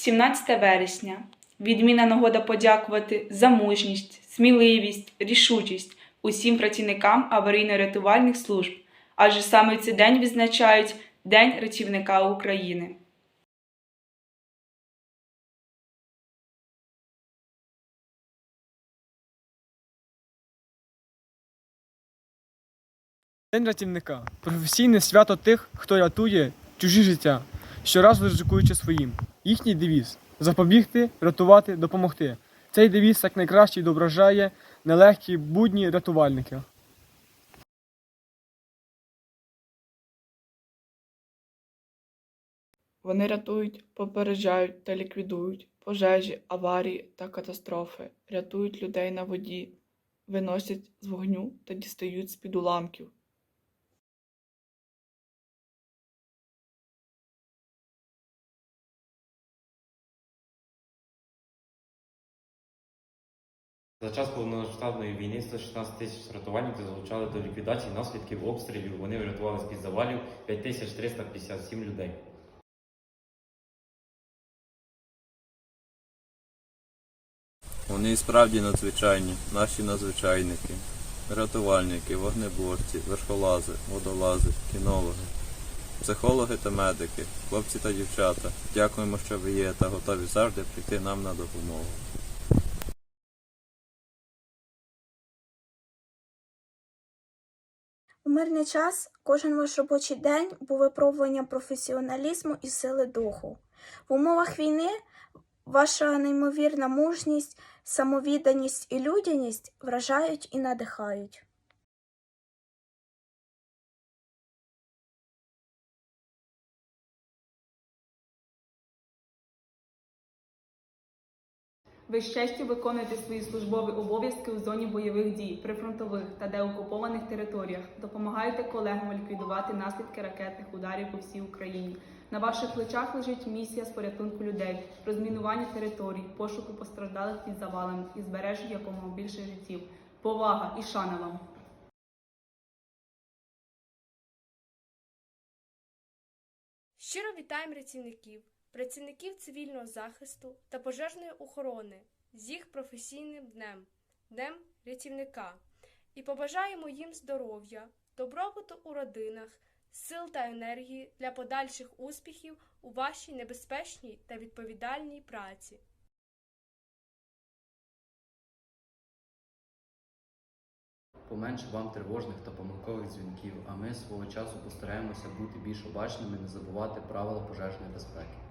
17 вересня. Відміна нагода подякувати за мужність, сміливість, рішучість усім працівникам аварійно-рятувальних служб, адже саме цей день відзначають День рятівника України. День рятівника професійне свято тих, хто рятує чужі життя, щоразу ризикуючи своїм. Їхній девіз запобігти, рятувати, допомогти. Цей девіз як найкраще відображає нелегкі будні рятувальника. Вони рятують, попереджають та ліквідують пожежі, аварії та катастрофи, рятують людей на воді, виносять з вогню та дістають з-під уламків. За час повномасштабної війни 116 тисяч рятувальників залучали до ліквідації наслідків обстрілів. Вони врятували з-під завалів 5357 людей. Вони справді надзвичайні, наші надзвичайники, рятувальники, вогнеборці, верхолази, водолази, кінологи, психологи та медики, хлопці та дівчата. Дякуємо, що ви є та готові завжди прийти нам на допомогу. У мирний час кожен ваш робочий день був випробуванням професіоналізму і сили духу. В умовах війни ваша неймовірна мужність, самовідданість і людяність вражають і надихають. Ви з виконуєте свої службові обов'язки у зоні бойових дій, прифронтових та деокупованих територіях, допомагаєте колегам ліквідувати наслідки ракетних ударів по всій Україні. На ваших плечах лежить місія з порятунку людей, розмінування територій, пошуку постраждалих під завалами і збереження якомога більше життів. Повага і шана вам! Щиро вітаємо рятівників, працівників цивільного захисту та пожежної охорони з їх професійним днем, Днем рятівника, і побажаємо їм здоров'я, добробуту у родинах, сил та енергії для подальших успіхів у вашій небезпечній та відповідальній праці. Поменше вам тривожних та помилкових дзвінків, а ми свого часу постараємося бути більш обачними і не забувати правила пожежної безпеки.